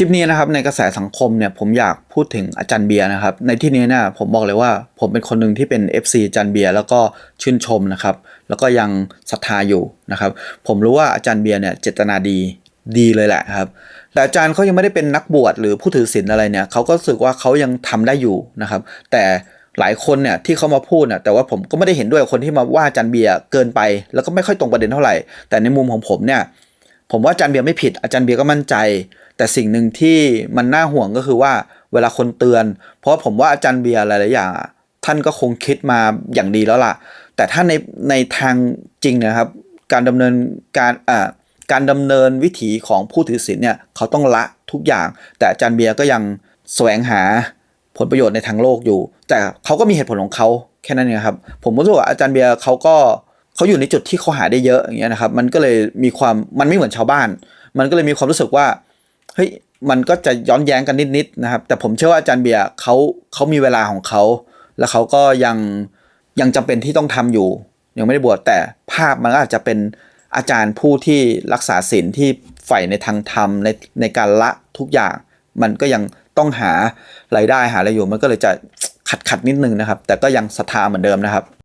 ลิปนี้นะครับในกระแสสังคมเนี่ยผมอยากพูดถึงอาจารย์เบียร์นะครับ ในที่นี้เนี่ยผมบอกเลยว่าผมเป็นคนหนึ่งที่เป็น FC อาจารย์เบียร์แล้วก็ชื่นชมนะครับ แล้วก็ยังศรัทธาอยู่นะครับ ผมรู้ว่าอาจารย์เบียร์เนี่ยเจตนาดีดีเลยแหละครับ แต่อาจารย์เขายังไม่ได้เป็นนักบวชหรือผู้ถือศีลอะไรเนี่ยเขาก็รู้สึกว่าเขายังทำได้อยู่นะครับ แต่หลายคนเนี่ยที่เขามาพูดน่ะแต่ว่าผมก็ไม่ได้เห็นด้วยคนที่มาว่าอาจารย์เบียร์เกินไป แล้วก็ไม่ค่อยตรงประเด็นเท่าไหร่ แต่ในมุมของผมเนี่ย ผมว่าอาจารย์เบียร์ไม่ผิด อาจารย์เบียร์ก็มั่นใจ แต่สิ่งหนึ่งที่มันน่าห่วงก็คือว่าเวลาคนเตือน เพราะผมว่าอาจารย์เบียร์หลายๆอย่างท่านก็คงคิดมาอย่างดีแล้วล่ะ แต่ถ้าในในทางจริงนะครับ การดำเนินการอ่าการดำเนินวิถีของผู้ถือศีลเนี่ยเขาต้องละทุกอย่าง แต่อาจารย์เบียร์ก็ยังแสวงหาผลประโยชน์ในทางโลกอยู่ แต่เขาก็มีเหตุผลของเขาแค่นั้นเองครับ ผมรู้สึกว่าอาจารย์เบียร์เขาก็ เขาอยู่ในจุดที่เขาหาได้เยอะอย่างเงี้ยนะครับมันก็เลยมีความมันไม่เหมือนชาวบ้าน มันก็เลยมีความรู้สึกว่าเฮ้ยมันก็จะย้อนแย้งกันนิดๆนะครับ แต่ผมเชื่อว่าอาจารย์เบียร์เขาเขามีเวลาของเขา แล้วเขาก็ยังยังจำเป็นที่ต้องทำอยู่ ยังไม่ได้บวชแต่ภาพมันก็อาจจะเป็นอาจารย์ผู้ที่รักษาศีลที่ใฝ่ในทางธรรมในในการละทุกอย่าง มันก็ยังต้องหารายได้หาอะไรอยู่ มันก็เลยจะขัดขัดนิดนึงนะครับ แต่ก็ยังศรัทธาเหมือนเดิมนะครับ